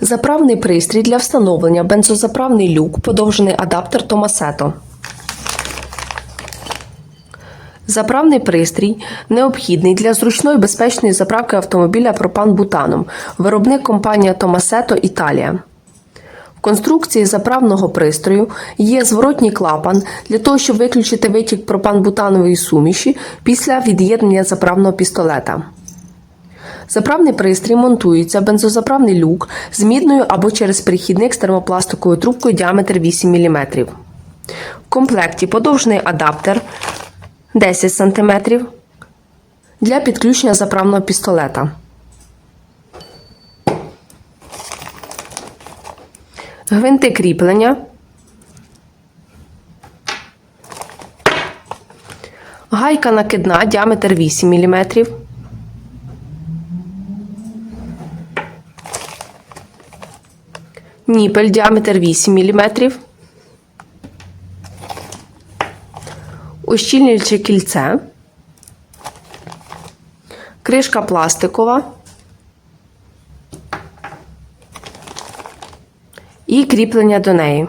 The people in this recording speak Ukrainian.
Заправний пристрій для встановлення бензозаправний люк, подовжений адаптер Томасето. Заправний пристрій необхідний для зручної безпечної заправки автомобіля пропан-бутаном. Виробник компанія Томасето Італія. В конструкції заправного пристрою є зворотній клапан для того, щоб виключити витік пропан-бутанової суміші після від'єднання заправного пістолета. Заправний пристрій монтується бензозаправний люк з мідною або через перехідник з термопластиковою трубкою діаметр 8 мм. В комплекті подовжений адаптер 10 см для підключення заправного пістолета. Гвинти кріплення. Гайка накидна діаметр 8 мм. Ніпель діаметр 8 мм. Ущільнююче кільце. Кришка пластикова. І кріплення до неї.